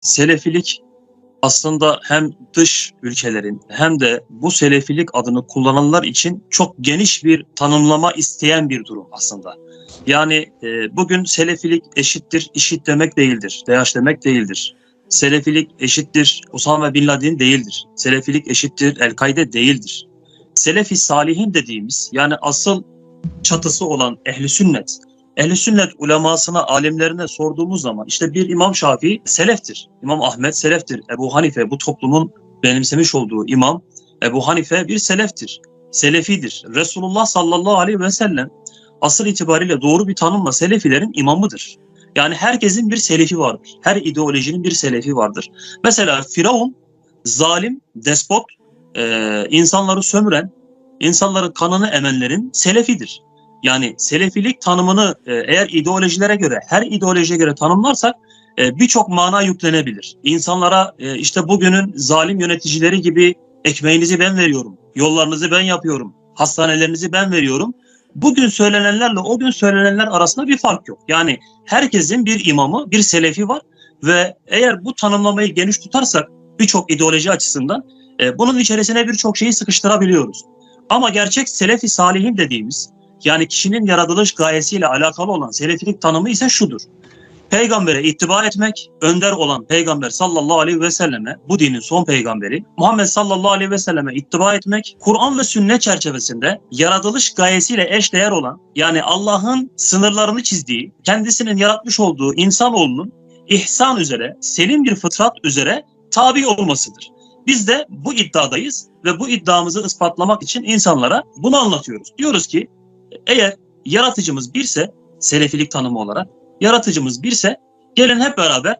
Selefilik aslında hem dış ülkelerin hem de bu selefilik adını kullananlar için çok geniş bir tanımlama isteyen bir durum aslında. Yani e, bugün selefilik eşittir işit demek değildir, DH demek değildir. Selefilik eşittir Osama Bin Laden değildir. Selefilik eşittir El-Kaide değildir. Selefi salihin dediğimiz yani asıl çatısı olan ehli sünnet, ehli sünnet ulemasına, alimlerine sorduğumuz zaman işte bir İmam Şafii seleftir. İmam Ahmet seleftir. Ebu Hanife bu toplumun benimsemiş olduğu imam Ebu Hanife bir seleftir. Selefidir. Resulullah sallallahu aleyhi ve sellem asıl itibariyle doğru bir tanımla selefilerin imamıdır. Yani herkesin bir selefi vardır. Her ideolojinin bir selefi vardır. Mesela Firavun zalim, despot, insanları sömüren, insanların kanını emenlerin selefidir. Yani selefilik tanımını e, eğer ideolojilere göre, her ideolojiye göre tanımlarsak e, birçok mana yüklenebilir. İnsanlara e, işte bugünün zalim yöneticileri gibi ekmeğinizi ben veriyorum, yollarınızı ben yapıyorum, hastanelerinizi ben veriyorum. Bugün söylenenlerle o gün söylenenler arasında bir fark yok. Yani herkesin bir imamı, bir selefi var ve eğer bu tanımlamayı geniş tutarsak birçok ideoloji açısından bunun içerisine birçok şeyi sıkıştırabiliyoruz. Ama gerçek selefi salihin dediğimiz yani kişinin yaratılış gayesiyle alakalı olan selefilik tanımı ise şudur. Peygambere ittiba etmek, önder olan peygamber sallallahu aleyhi ve selleme, bu dinin son peygamberi, Muhammed sallallahu aleyhi ve selleme ittiba etmek, Kur'an ve sünnet çerçevesinde yaratılış gayesiyle eşdeğer olan, yani Allah'ın sınırlarını çizdiği, kendisinin yaratmış olduğu insanoğlunun ihsan üzere, selim bir fıtrat üzere tabi olmasıdır. Biz de bu iddiadayız ve bu iddiamızı ispatlamak için insanlara bunu anlatıyoruz. Diyoruz ki eğer yaratıcımız birse, selefilik tanımı olarak, yaratıcımız birse gelin hep beraber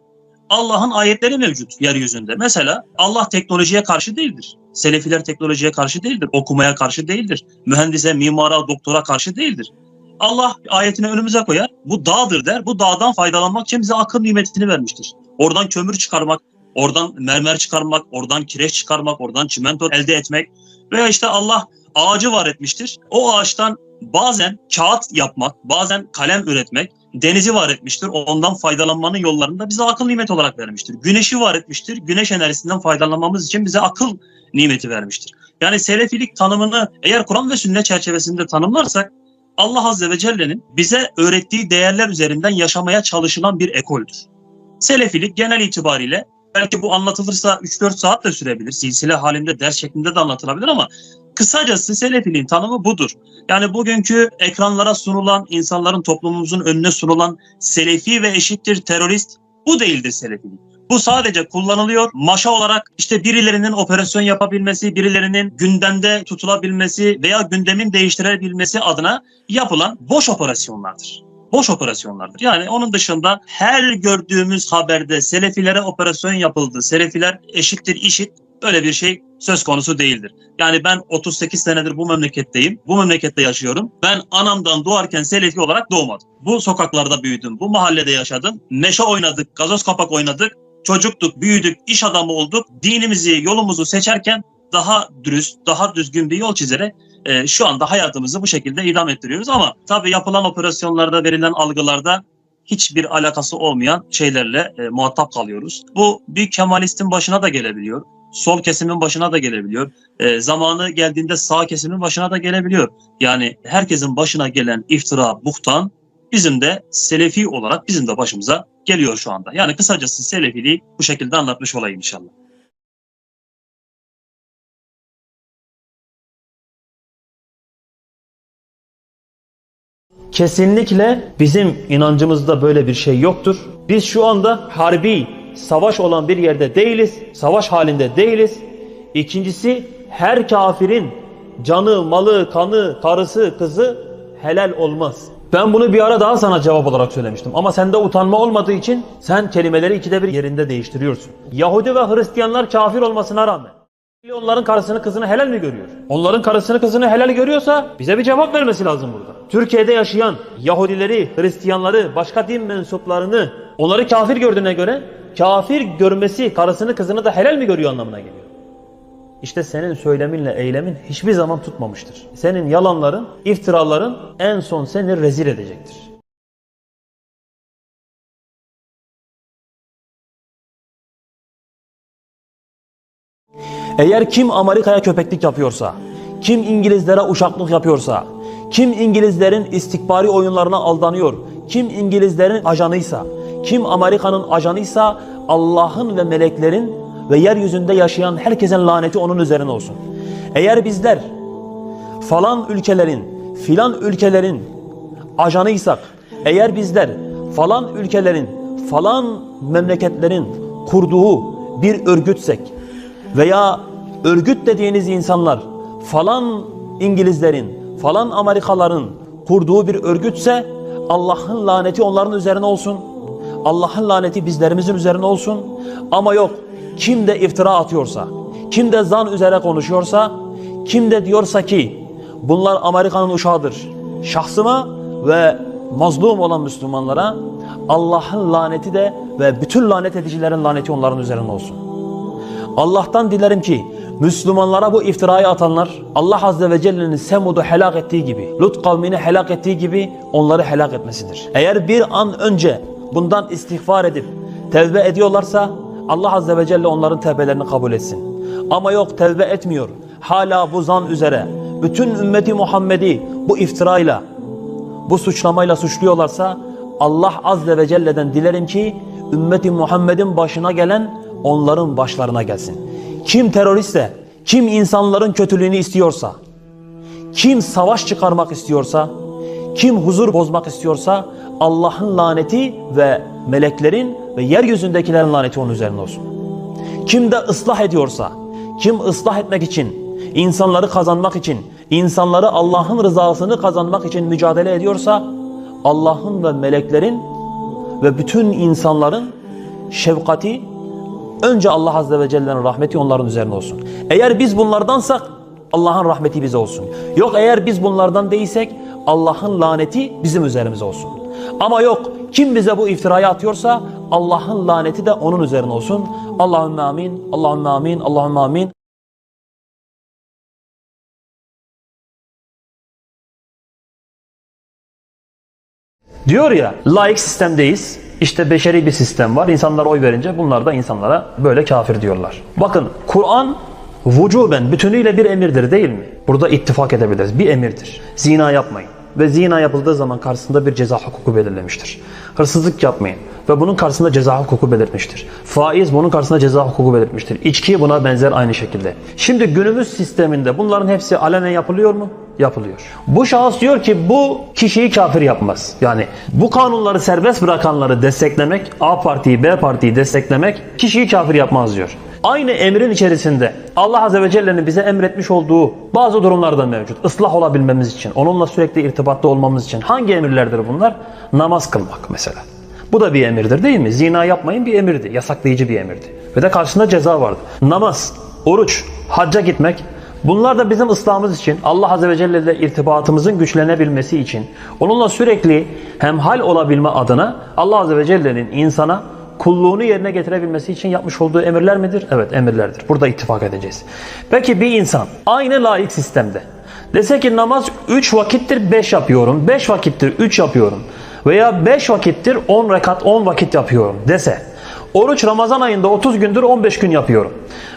Allah'ın ayetleri mevcut yeryüzünde. Mesela Allah teknolojiye karşı değildir. Selefiler teknolojiye karşı değildir. Okumaya karşı değildir. Mühendise, mimara, doktora karşı değildir. Allah ayetini önümüze koyar. Bu dağdır der. Bu dağdan faydalanmak için bize akıl nimetini vermiştir. Oradan kömür çıkarmak, oradan mermer çıkarmak, oradan kireç çıkarmak, oradan çimento elde etmek veya işte Allah ağacı var etmiştir. O ağaçtan bazen kağıt yapmak, bazen kalem üretmek, denizi var etmiştir. Ondan faydalanmanın yollarını da bize akıl nimet olarak vermiştir. Güneşi var etmiştir. Güneş enerjisinden faydalanmamız için bize akıl nimeti vermiştir. Yani selefilik tanımını eğer Kur'an ve sünnet çerçevesinde tanımlarsak Allah Azze ve Celle'nin bize öğrettiği değerler üzerinden yaşamaya çalışılan bir ekoldür. Selefilik genel itibariyle belki bu anlatılırsa 3-4 saat de sürebilir. Silsile halinde ders şeklinde de anlatılabilir ama Kısacası selefiliğin tanımı budur. Yani bugünkü ekranlara sunulan, insanların toplumumuzun önüne sunulan selefi ve eşittir terörist bu değildir selefilik. Bu sadece kullanılıyor. Maşa olarak işte birilerinin operasyon yapabilmesi, birilerinin gündemde tutulabilmesi veya gündemin değiştirebilmesi adına yapılan boş operasyonlardır. Boş operasyonlardır. Yani onun dışında her gördüğümüz haberde selefilere operasyon yapıldı, selefiler eşittir işit Böyle bir şey söz konusu değildir. Yani ben 38 senedir bu memleketteyim. Bu memlekette yaşıyorum. Ben anamdan doğarken Selefi olarak doğmadım. Bu sokaklarda büyüdüm. Bu mahallede yaşadım. Neşe oynadık, gazoz kapak oynadık. Çocuktuk, büyüdük, iş adamı olduk. Dinimizi, yolumuzu seçerken daha dürüst, daha düzgün bir yol çizerek e, şu anda hayatımızı bu şekilde idam ettiriyoruz. Ama tabii yapılan operasyonlarda, verilen algılarda hiçbir alakası olmayan şeylerle e, muhatap kalıyoruz. Bu bir Kemalist'in başına da gelebiliyor sol kesimin başına da gelebiliyor. E, zamanı geldiğinde sağ kesimin başına da gelebiliyor. Yani herkesin başına gelen iftira, buhtan bizim de selefi olarak bizim de başımıza geliyor şu anda. Yani kısacası selefiliği bu şekilde anlatmış olayım inşallah. Kesinlikle bizim inancımızda böyle bir şey yoktur. Biz şu anda harbi savaş olan bir yerde değiliz. Savaş halinde değiliz. İkincisi her kafirin canı, malı, kanı, karısı, kızı helal olmaz. Ben bunu bir ara daha sana cevap olarak söylemiştim. Ama sende utanma olmadığı için sen kelimeleri ikide bir yerinde değiştiriyorsun. Yahudi ve Hristiyanlar kafir olmasına rağmen onların karısını kızını helal mi görüyor? Onların karısını kızını helal görüyorsa bize bir cevap vermesi lazım burada. Türkiye'de yaşayan Yahudileri, Hristiyanları, başka din mensuplarını onları kafir gördüğüne göre kafir görmesi karısını kızını da helal mi görüyor anlamına geliyor. İşte senin söyleminle eylemin hiçbir zaman tutmamıştır. Senin yalanların, iftiraların en son seni rezil edecektir. Eğer kim Amerika'ya köpeklik yapıyorsa, kim İngilizlere uşaklık yapıyorsa, kim İngilizlerin istikbari oyunlarına aldanıyor, kim İngilizlerin ajanıysa, kim Amerika'nın ajanıysa Allah'ın ve meleklerin ve yeryüzünde yaşayan herkesin laneti onun üzerine olsun. Eğer bizler falan ülkelerin, filan ülkelerin ajanıysak, eğer bizler falan ülkelerin, falan memleketlerin kurduğu bir örgütsek veya örgüt dediğiniz insanlar falan İngilizlerin, falan Amerikaların kurduğu bir örgütse Allah'ın laneti onların üzerine olsun. Allah'ın laneti bizlerimizin üzerine olsun. Ama yok kim de iftira atıyorsa, kim de zan üzere konuşuyorsa, kim de diyorsa ki bunlar Amerika'nın uşağıdır. Şahsıma ve mazlum olan Müslümanlara Allah'ın laneti de ve bütün lanet edicilerin laneti onların üzerine olsun. Allah'tan dilerim ki Müslümanlara bu iftirayı atanlar Allah Azze ve Celle'nin Semud'u helak ettiği gibi, Lut kavmini helak ettiği gibi onları helak etmesidir. Eğer bir an önce bundan istiğfar edip tevbe ediyorlarsa Allah Azze ve Celle onların tevbelerini kabul etsin. Ama yok tevbe etmiyor. Hala bu zan üzere bütün ümmeti Muhammed'i bu iftirayla, bu suçlamayla suçluyorlarsa Allah Azze ve Celle'den dilerim ki ümmeti Muhammed'in başına gelen onların başlarına gelsin. Kim teröristse, kim insanların kötülüğünü istiyorsa, kim savaş çıkarmak istiyorsa, kim huzur bozmak istiyorsa Allah'ın laneti ve meleklerin ve yeryüzündekilerin laneti onun üzerine olsun. Kim de ıslah ediyorsa, kim ıslah etmek için, insanları kazanmak için, insanları Allah'ın rızasını kazanmak için mücadele ediyorsa Allah'ın ve meleklerin ve bütün insanların şefkati önce Allah Azze ve Celle'nin rahmeti onların üzerine olsun. Eğer biz bunlardansak Allah'ın rahmeti bize olsun. Yok eğer biz bunlardan değilsek Allah'ın laneti bizim üzerimize olsun. Ama yok kim bize bu iftirayı atıyorsa Allah'ın laneti de onun üzerine olsun. Allahümme amin, Allahümme amin, Allahümme amin. Diyor ya laik sistemdeyiz. İşte beşeri bir sistem var. İnsanlar oy verince bunlar da insanlara böyle kafir diyorlar. Bakın Kur'an vücuben bütünüyle bir emirdir değil mi? Burada ittifak edebiliriz. Bir emirdir. Zina yapmayın. Ve zina yapıldığı zaman karşısında bir ceza hukuku belirlemiştir. Hırsızlık yapmayın. Ve bunun karşısında ceza hukuku belirtmiştir. Faiz bunun karşısında ceza hukuku belirtmiştir. İçki buna benzer aynı şekilde. Şimdi günümüz sisteminde bunların hepsi alenen yapılıyor mu? Yapılıyor. Bu şahıs diyor ki bu kişiyi kafir yapmaz. Yani bu kanunları serbest bırakanları desteklemek, A partiyi B partiyi desteklemek kişiyi kafir yapmaz diyor. Aynı emrin içerisinde Allah Azze ve Celle'nin bize emretmiş olduğu bazı durumlar da mevcut. Islah olabilmemiz için, onunla sürekli irtibatta olmamız için. Hangi emirlerdir bunlar? Namaz kılmak mesela. Bu da bir emirdir değil mi? Zina yapmayın bir emirdi. Yasaklayıcı bir emirdi. Ve de karşısında ceza vardı. Namaz, oruç, hacca gitmek bunlar da bizim ıslahımız için, Allah Azze ve Celle ile irtibatımızın güçlenebilmesi için, onunla sürekli hemhal olabilme adına Allah Azze ve Celle'nin insana kulluğunu yerine getirebilmesi için yapmış olduğu emirler midir? Evet emirlerdir. Burada ittifak edeceğiz. Peki bir insan aynı laik sistemde dese ki namaz 3 vakittir 5 yapıyorum, 5 vakittir 3 yapıyorum veya 5 vakittir 10 rekat 10 vakit yapıyorum dese Oruç Ramazan ayında 30 gündür 15 gün yapıyorum.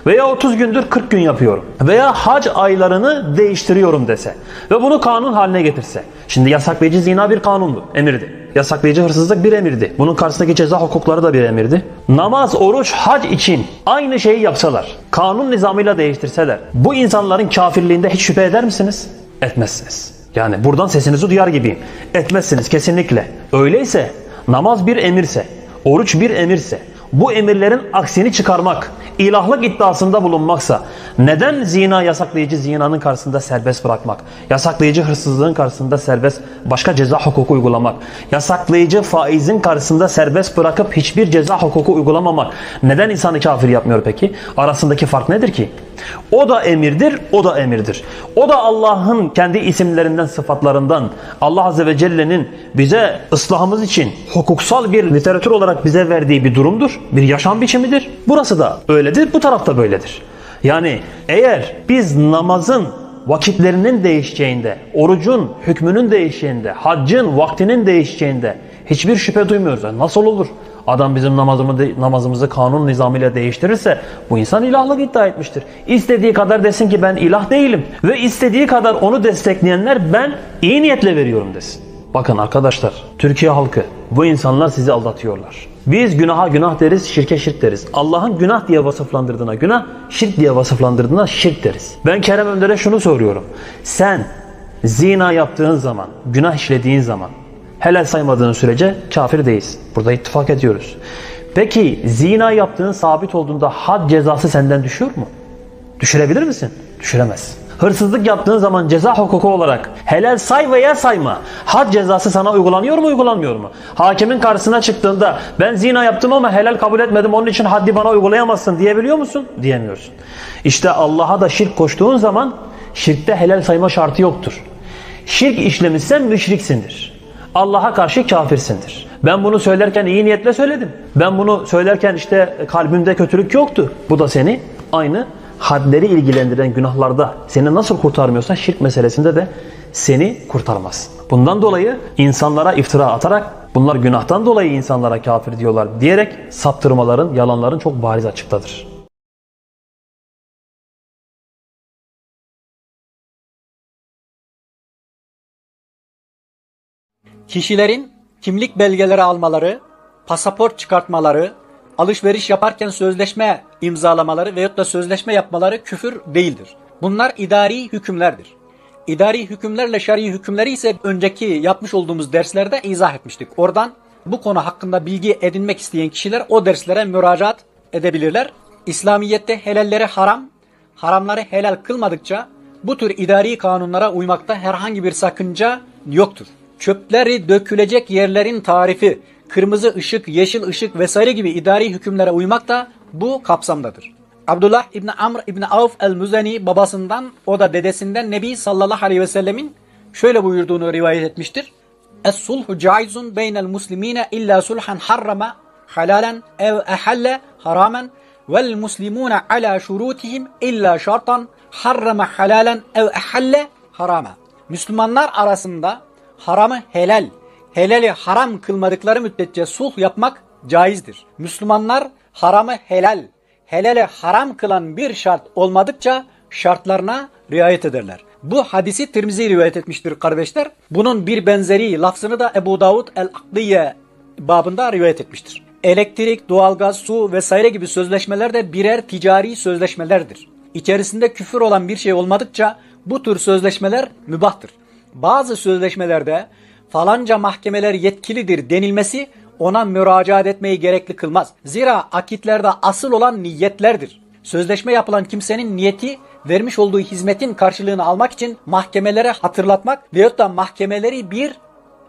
Veya 30 gündür 40 gün yapıyorum. Veya hac aylarını değiştiriyorum dese. Ve bunu kanun haline getirse. Şimdi yasaklayıcı zina bir kanundu, emirdi. Yasaklayıcı hırsızlık bir emirdi. Bunun karşısındaki ceza hukukları da bir emirdi. Namaz, oruç, hac için aynı şeyi yapsalar, kanun nizamıyla değiştirseler, bu insanların kafirliğinde hiç şüphe eder misiniz? Etmezsiniz. Yani buradan sesinizi duyar gibiyim. Etmezsiniz kesinlikle. Öyleyse namaz bir emirse, oruç bir emirse, bu emirlerin aksini çıkarmak, ilahlık iddiasında bulunmaksa neden zina yasaklayıcı zinanın karşısında serbest bırakmak, yasaklayıcı hırsızlığın karşısında serbest başka ceza hukuku uygulamak, yasaklayıcı faizin karşısında serbest bırakıp hiçbir ceza hukuku uygulamamak neden insanı kafir yapmıyor peki? Arasındaki fark nedir ki? O da emirdir, o da emirdir. O da Allah'ın kendi isimlerinden, sıfatlarından, Allah Azze ve Celle'nin bize ıslahımız için hukuksal bir literatür olarak bize verdiği bir durumdur, bir yaşam biçimidir. Burası da öyledir, bu taraf da böyledir. Yani eğer biz namazın vakitlerinin değişeceğinde, orucun hükmünün değişeceğinde, haccın vaktinin değişeceğinde hiçbir şüphe duymuyoruz. Nasıl olur? Adam bizim namazımı, namazımızı kanun nizamıyla değiştirirse bu insan ilahlık iddia etmiştir. İstediği kadar desin ki ben ilah değilim. Ve istediği kadar onu destekleyenler ben iyi niyetle veriyorum desin. Bakın arkadaşlar, Türkiye halkı bu insanlar sizi aldatıyorlar. Biz günaha günah deriz, şirke şirk deriz. Allah'ın günah diye vasıflandırdığına günah, şirk diye vasıflandırdığına şirk deriz. Ben Kerem Önder'e şunu soruyorum. Sen zina yaptığın zaman, günah işlediğin zaman helal saymadığın sürece kafir değilsin. Burada ittifak ediyoruz. Peki zina yaptığın sabit olduğunda had cezası senden düşüyor mu? Düşürebilir misin? Düşüremez. Hırsızlık yaptığın zaman ceza hukuku olarak helal say veya sayma. Had cezası sana uygulanıyor mu uygulanmıyor mu? Hakimin karşısına çıktığında ben zina yaptım ama helal kabul etmedim onun için haddi bana uygulayamazsın diyebiliyor musun? Diyemiyorsun. İşte Allah'a da şirk koştuğun zaman şirkte helal sayma şartı yoktur. Şirk işlemişsen müşriksindir. Allah'a karşı kafirsindir. Ben bunu söylerken iyi niyetle söyledim. Ben bunu söylerken işte kalbimde kötülük yoktu. Bu da seni aynı hadleri ilgilendiren günahlarda seni nasıl kurtarmıyorsa şirk meselesinde de seni kurtarmaz. Bundan dolayı insanlara iftira atarak bunlar günahtan dolayı insanlara kafir diyorlar diyerek saptırmaların, yalanların çok bariz açıktadır. Kişilerin kimlik belgeleri almaları, pasaport çıkartmaları, alışveriş yaparken sözleşme imzalamaları veyahut da sözleşme yapmaları küfür değildir. Bunlar idari hükümlerdir. İdari hükümlerle şer'i hükümleri ise önceki yapmış olduğumuz derslerde izah etmiştik. Oradan bu konu hakkında bilgi edinmek isteyen kişiler o derslere müracaat edebilirler. İslamiyet'te helalleri haram, haramları helal kılmadıkça bu tür idari kanunlara uymakta herhangi bir sakınca yoktur. Çöpleri dökülecek yerlerin tarifi, kırmızı ışık, yeşil ışık vesaire gibi idari hükümlere uymak da bu kapsamdadır. Abdullah İbni Amr İbni Avf el-Müzeni babasından o da dedesinden Nebi sallallahu aleyhi ve sellemin şöyle buyurduğunu rivayet etmiştir. Es-sulhu caizun beynel muslimine illa sulhan harrama halalan ev ehalle haramen vel muslimune ala şurutihim illa şartan harrama halalan ev ehalle harama. Müslümanlar arasında haramı helal, helali haram kılmadıkları müddetçe sulh yapmak caizdir. Müslümanlar haramı helal, helali haram kılan bir şart olmadıkça şartlarına riayet ederler. Bu hadisi Tirmizi rivayet etmiştir kardeşler. Bunun bir benzeri lafzını da Ebu Davud el-Akliye babında rivayet etmiştir. Elektrik, doğalgaz, su vesaire gibi sözleşmeler de birer ticari sözleşmelerdir. İçerisinde küfür olan bir şey olmadıkça bu tür sözleşmeler mübahtır. Bazı sözleşmelerde falanca mahkemeler yetkilidir denilmesi ona müracaat etmeyi gerekli kılmaz. Zira akitlerde asıl olan niyetlerdir. Sözleşme yapılan kimsenin niyeti vermiş olduğu hizmetin karşılığını almak için mahkemelere hatırlatmak veyahut da mahkemeleri bir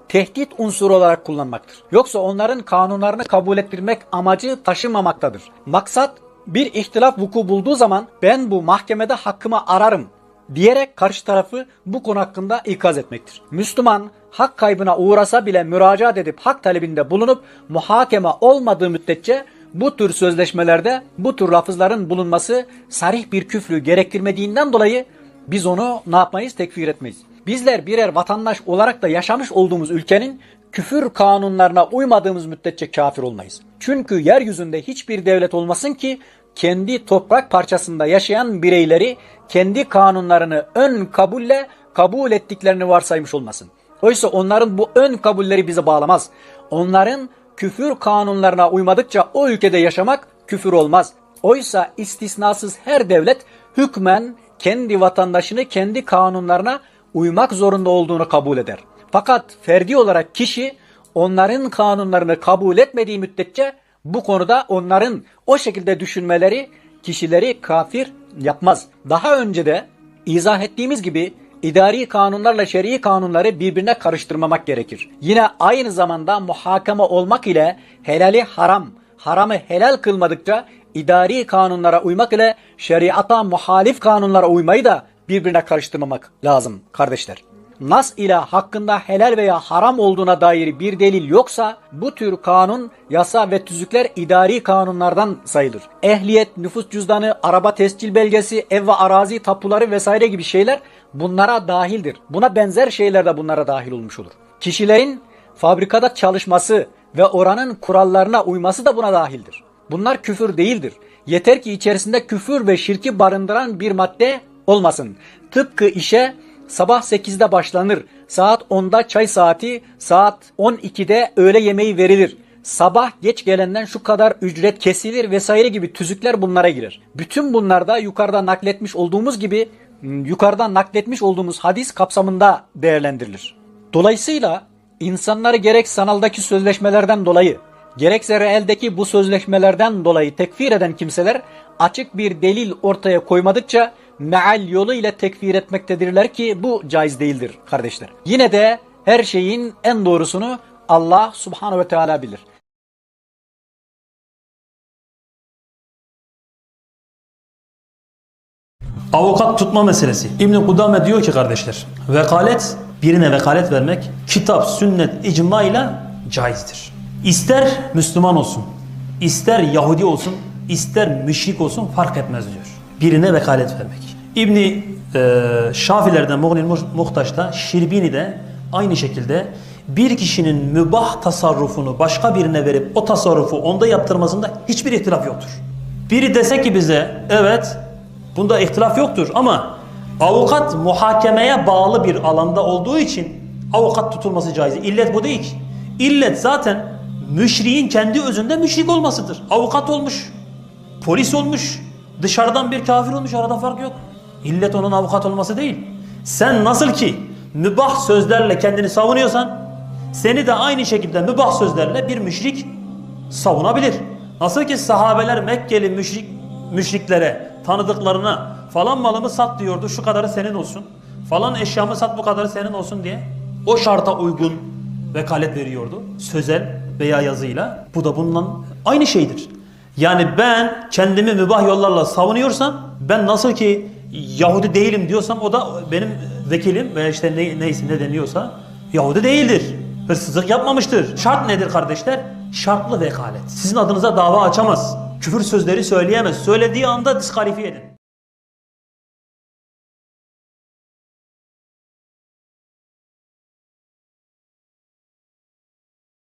tehdit unsuru olarak kullanmaktır. Yoksa onların kanunlarını kabul ettirmek amacı taşımamaktadır. Maksat bir ihtilaf vuku bulduğu zaman ben bu mahkemede hakkımı ararım diyerek karşı tarafı bu konu hakkında ikaz etmektir. Müslüman hak kaybına uğrasa bile müracaat edip hak talebinde bulunup muhakeme olmadığı müddetçe bu tür sözleşmelerde bu tür lafızların bulunması sarih bir küfrü gerektirmediğinden dolayı biz onu ne yapmayız? Tekfir etmeyiz. Bizler birer vatandaş olarak da yaşamış olduğumuz ülkenin küfür kanunlarına uymadığımız müddetçe kafir olmayız. Çünkü yeryüzünde hiçbir devlet olmasın ki kendi toprak parçasında yaşayan bireyleri kendi kanunlarını ön kabulle kabul ettiklerini varsaymış olmasın. Oysa onların bu ön kabulleri bizi bağlamaz. Onların küfür kanunlarına uymadıkça o ülkede yaşamak küfür olmaz. Oysa istisnasız her devlet hükmen kendi vatandaşını kendi kanunlarına uymak zorunda olduğunu kabul eder. Fakat ferdi olarak kişi onların kanunlarını kabul etmediği müddetçe bu konuda onların o şekilde düşünmeleri kişileri kafir yapmaz. Daha önce de izah ettiğimiz gibi idari kanunlarla şer'i kanunları birbirine karıştırmamak gerekir. Yine aynı zamanda muhakeme olmak ile helali haram, haramı helal kılmadıkça idari kanunlara uymak ile şeriata muhalif kanunlara uymayı da birbirine karıştırmamak lazım kardeşler. Nas ile hakkında helal veya haram olduğuna dair bir delil yoksa bu tür kanun, yasa ve tüzükler idari kanunlardan sayılır. Ehliyet, nüfus cüzdanı, araba tescil belgesi, ev ve arazi tapuları vesaire gibi şeyler bunlara dahildir. Buna benzer şeyler de bunlara dahil olmuş olur. Kişilerin fabrikada çalışması ve oranın kurallarına uyması da buna dahildir. Bunlar küfür değildir. Yeter ki içerisinde küfür ve şirki barındıran bir madde olmasın. Tıpkı işe sabah 8'de başlanır. Saat 10'da çay saati, saat 12'de öğle yemeği verilir. Sabah geç gelenden şu kadar ücret kesilir vesaire gibi tüzükler bunlara girer. Bütün bunlarda yukarıda nakletmiş olduğumuz gibi yukarıdan nakletmiş olduğumuz hadis kapsamında değerlendirilir. Dolayısıyla insanları gerek sanaldaki sözleşmelerden dolayı gerekse reeldeki bu sözleşmelerden dolayı tekfir eden kimseler açık bir delil ortaya koymadıkça meal yolu ile tekfir etmektedirler ki bu caiz değildir kardeşler. Yine de her şeyin en doğrusunu Allah subhanahu ve teala bilir. Avukat tutma meselesi. İbn Kudame diyor ki kardeşler, vekalet birine vekalet vermek kitap, sünnet, icma ile caizdir. İster Müslüman olsun, ister Yahudi olsun, ister müşrik olsun fark etmez diyor. Birine vekalet vermek. İbni e, Şafilerden Muğnil Muhtaç'ta, Şirbini'de aynı şekilde bir kişinin mübah tasarrufunu başka birine verip o tasarrufu onda yaptırmasında hiçbir ihtilaf yoktur. Biri dese ki bize evet Bunda ihtilaf yoktur ama avukat muhakemeye bağlı bir alanda olduğu için avukat tutulması caiz. İllet bu değil. İllet zaten müşriğin kendi özünde müşrik olmasıdır. Avukat olmuş, polis olmuş, dışarıdan bir kafir olmuş arada fark yok. İllet onun avukat olması değil. Sen nasıl ki mübah sözlerle kendini savunuyorsan seni de aynı şekilde mübah sözlerle bir müşrik savunabilir. Nasıl ki sahabeler Mekkeli müşrik müşriklere, tanıdıklarına falan malımı sat diyordu şu kadarı senin olsun. Falan eşyamı sat bu kadarı senin olsun diye. O şarta uygun vekalet veriyordu. Sözel veya yazıyla. Bu da bundan aynı şeydir. Yani ben kendimi mübah yollarla savunuyorsam ben nasıl ki Yahudi değilim diyorsam o da benim vekilim veya işte ne, neyse ne deniyorsa Yahudi değildir. Hırsızlık yapmamıştır. Şart nedir kardeşler? Şartlı vekalet. Sizin adınıza dava açamaz. Küfür sözleri söyleyemez. Söylediği anda diskalifiye edin.